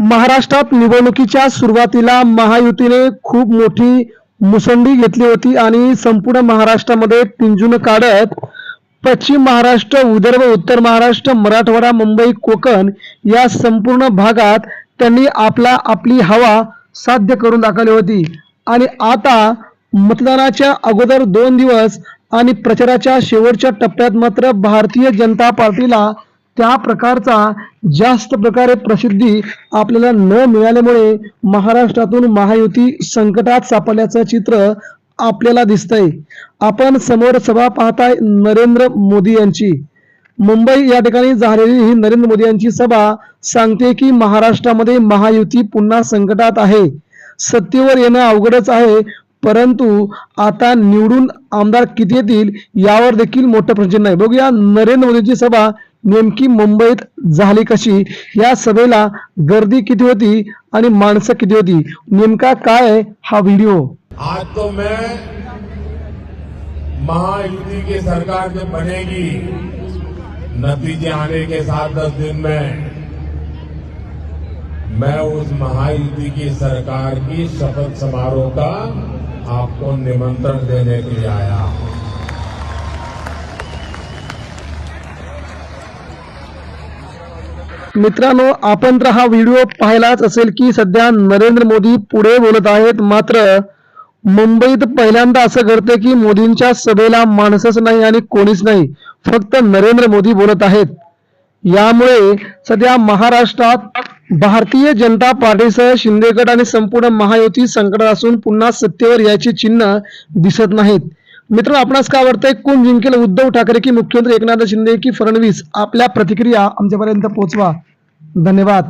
महाराष्ट्रात निवडणुकीच्या सुरुवातीला महायुतीने खूप मोठी मुसंडी घेतली होती आणि संपूर्ण महाराष्ट्रामध्ये पिंजून काढत पश्चिम महाराष्ट्र विदर्भ उत्तर महाराष्ट्र मराठवाडा मुंबई कोकण या संपूर्ण भागात त्यांनी आपला आपली हवा साध्य करून दाखवली होती. आणि आता मतदानाच्या अगोदर दोन दिवस आणि प्रचाराच्या शेवटच्या टप्प्यात मात्र भारतीय जनता पार्टीला त्या प्रकारचा जास्त प्रकारे प्रसिद्धी आपल्याला न मिळाल्यामुळे महाराष्ट्रातून महायुती संकटात सापडल्याचं चित्र आपल्याला दिसतंय. आपण समोर सभा पाहताय नरेंद्र मोदी यांची. मुंबई या ठिकाणी झालेली ही नरेंद्र मोदी यांची सभा सांगते की महाराष्ट्रामध्ये महायुती पुन्हा संकटात आहे. सत्तेवर येणं अवघडच आहे परंतु आता निवडून आमदार किती येतील यावर देखील मोठं प्रश्न आहे बघूया नरेंद्र मोदींची सभा नेमकी मुंबईत झाली कशी? या सभेला गर्दी किती होती आणि माणसं किती होती? नेमका काय हा व्हिडिओ? आज तो मैं महायुति की सरकार जब बनेगी, नतीजे आने के साथ दस दिन में। मैं उस महायुति की सरकार की शपथ समारोह का आपको निमंत्रण देने के लिए आया हूँ। मित्रांनो आपण तर हा व्हिडिओ पाहिलाच असेल की सध्या नरेंद्र मोदी पुढे बोलत आहेत. मात्र मुंबईत पहिल्यांदा असं घडतं की मोदींच्या सभेला माणसंच नाही आणि कोणीच नाही. फक्त नरेंद्र मोदी बोलत आहेत. यामुळे सध्या महाराष्ट्रात भारतीय जनता पार्टीसह शिंदेगड आणि संपूर्ण महायुती संकटात असून पुन्हा सत्तेवर याची चिन्ह दिसत नाहीत. मित्र आपणास काय वाटतंय? कोण जिंकेल? उद्धव ठाकरे की मुख्यमंत्री एकनाथ शिंदे की फडणवीस? आपल्या प्रतिक्रिया आमच्यापर्यंत पोहोचवा. धन्यवाद.